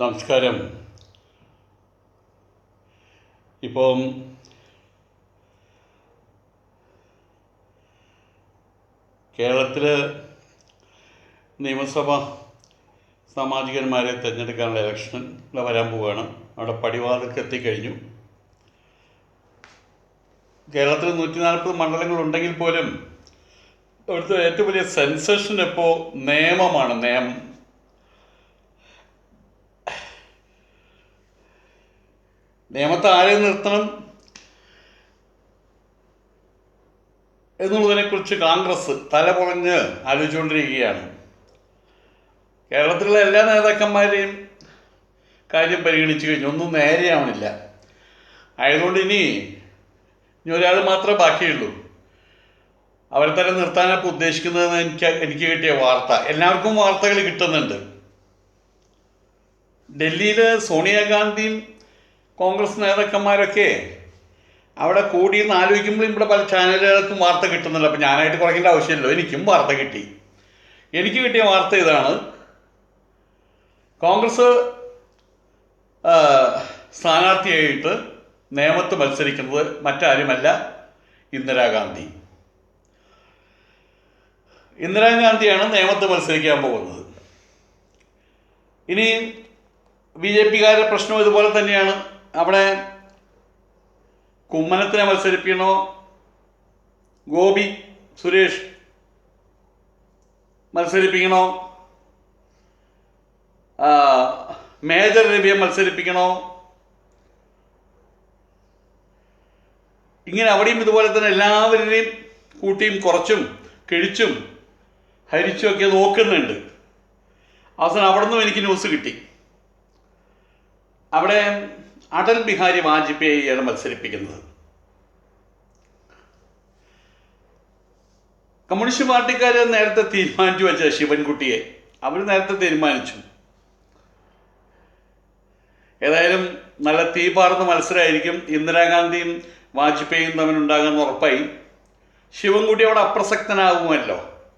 നമസ്കാരം. ഇപ്പം കേരളത്തിൽ നിയമസഭ സാമാജികന്മാരെ തിരഞ്ഞെടുക്കാനുള്ള ഇലക്ഷൻ വരാൻ പോവുകയാണ്. അവിടെ പടിവാതിൽക്ക് എത്തിക്കഴിഞ്ഞു. കേരളത്തിൽ നൂറ്റി നാൽപ്പത് മണ്ഡലങ്ങളുണ്ടെങ്കിൽ പോലും അവിടുത്തെ ഏറ്റവും വലിയ സെൻസേഷൻ ഇപ്പോൾ നിയമമാണ്. നിയമം നിയമത്തെ ആരെ നിർത്തണം എന്നുള്ളതിനെക്കുറിച്ച് കോൺഗ്രസ് തലപുറഞ്ഞ് ആലോചിച്ചുകൊണ്ടിരിക്കുകയാണ്. കേരളത്തിലുള്ള എല്ലാ നേതാക്കന്മാരെയും കാര്യം പരിഗണിച്ചു കഴിഞ്ഞു. ഒന്നും നേരെയാവണില്ല. ആയതുകൊണ്ട് ഇനി ഇനി ഒരാൾ മാത്രമേ ബാക്കിയുള്ളൂ. അവരെ തന്നെ നിർത്താനാണ് ഉദ്ദേശിക്കുന്നതെന്ന് എനിക്ക് എനിക്ക് കിട്ടിയ വാർത്ത. എല്ലാവർക്കും വാർത്തകൾ കിട്ടുന്നുണ്ട്. ഡൽഹിയിൽ സോണിയാഗാന്ധിയും കോൺഗ്രസ് നേതാക്കന്മാരൊക്കെ അവിടെ കൂടിയെന്ന് ആലോചിക്കുമ്പോൾ ഇവിടെ പല ചാനലുകൾക്കും വാർത്ത കിട്ടുന്നില്ല അപ്പം ഞാനായിട്ട് കുറയ്ക്കേണ്ട ആവശ്യമില്ലല്ലോ. എനിക്കും വാർത്ത കിട്ടി. എനിക്ക് കിട്ടിയ വാർത്ത ഇതാണ്. കോൺഗ്രസ് സ്ഥാനാർത്ഥിയായിട്ട് നേമത്ത് മത്സരിക്കുന്നത് മറ്റാരുമല്ല ഇന്ദിരാഗാന്ധി. ഇന്ദിരാഗാന്ധിയാണ് നേമത്ത് മത്സരിക്കാൻ പോകുന്നത്. ഇനി ബി ജെ പിക്കാരുടെ പ്രശ്നം ഇതുപോലെ തന്നെയാണ്. അവിടെ കുമ്മനത്തിനെ മത്സരിപ്പിക്കണോ? ഗോപി സുരേഷ് മത്സരിപ്പിക്കണോ? മേജർ രവിയെ മത്സരിപ്പിക്കണോ? ഇങ്ങനെ അവിടെയും ഇതുപോലെ തന്നെ എല്ലാവരുടെയും കൂട്ടിയും കുറച്ചും കിഴിച്ചും ഹരിച്ചും ഒക്കെ നോക്കുന്നുണ്ട്. അവസാനം അവിടെ നിന്നും എനിക്ക് ന്യൂസ് കിട്ടി. അവിടെ അടൽ ബിഹാരി വാജ്പേയിയാണ് മത്സരിപ്പിക്കുന്നത്. കമ്മ്യൂണിസ്റ്റ് പാർട്ടിക്കാർ നേരത്തെ തീരുമാനിച്ചു വെച്ച ശിവൻകുട്ടിയെ അവർ നേരത്തെ തീരുമാനിച്ചു. ഏതായാലും നല്ല തീപാർന്ന മത്സരമായിരിക്കും. ഇന്ദിരാഗാന്ധിയും വാജ്പേയിയും തമ്മിലുണ്ടാകുന്ന ഉറപ്പായി. ശിവൻകുട്ടി അവിടെ അപ്രസക്തനാകുമല്ലോ.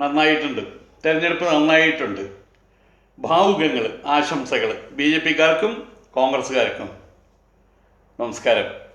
നന്നായിട്ടുണ്ട്. തെരഞ്ഞെടുപ്പ് നന്നായിട്ടുണ്ട്. ഭാവുകങ്ങൾ ആശംസകൾ ബി ജെ പിക്കാർക്കും കോൺഗ്രസ്സുകാർക്കും നമസ്കാരം.